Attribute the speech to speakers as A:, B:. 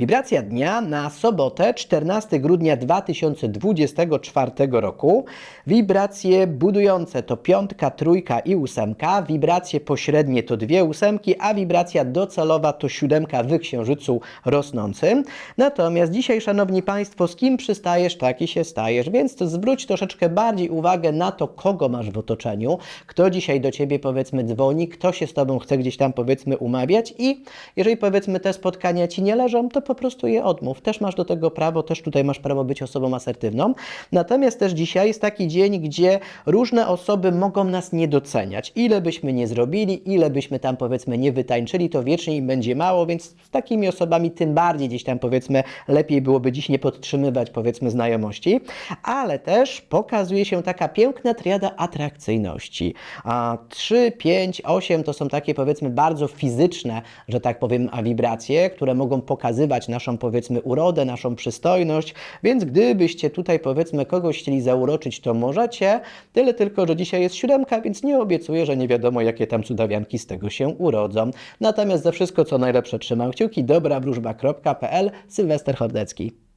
A: Wibracja dnia na sobotę 14 grudnia 2024 roku. Wibracje budujące to piątka, trójka i ósemka. Wibracje pośrednie to dwie ósemki, a wibracja docelowa to siódemka w księżycu rosnącym. Natomiast dzisiaj, szanowni państwo, z kim przystajesz, taki się stajesz, więc to zwróć troszeczkę bardziej uwagę na to, kogo masz w otoczeniu, kto dzisiaj do ciebie powiedzmy dzwoni, kto się z tobą chce gdzieś tam powiedzmy umawiać i jeżeli powiedzmy te spotkania ci nie leżą, to po prostu je odmów. Też masz do tego prawo, też tutaj masz prawo być osobą asertywną. Natomiast też dzisiaj jest taki dzień, gdzie różne osoby mogą nas nie doceniać. Ile byśmy nie zrobili, ile byśmy tam powiedzmy nie wytańczyli, to wiecznie im będzie mało, więc z takimi osobami tym bardziej gdzieś tam powiedzmy lepiej byłoby dziś nie podtrzymywać powiedzmy znajomości, ale też pokazuje się taka piękna triada atrakcyjności. A 3, 5, 8 to są takie powiedzmy bardzo fizyczne, że tak powiem, wibracje, które mogą pokazywać naszą powiedzmy urodę, naszą przystojność, więc gdybyście tutaj powiedzmy kogoś chcieli zauroczyć, to możecie, tyle tylko, że dzisiaj jest siódemka, więc nie obiecuję, że nie wiadomo jakie tam cudawianki z tego się urodzą. Natomiast za wszystko co najlepsze trzymam kciuki, dobrawróżba.pl Sylwester Hordecki.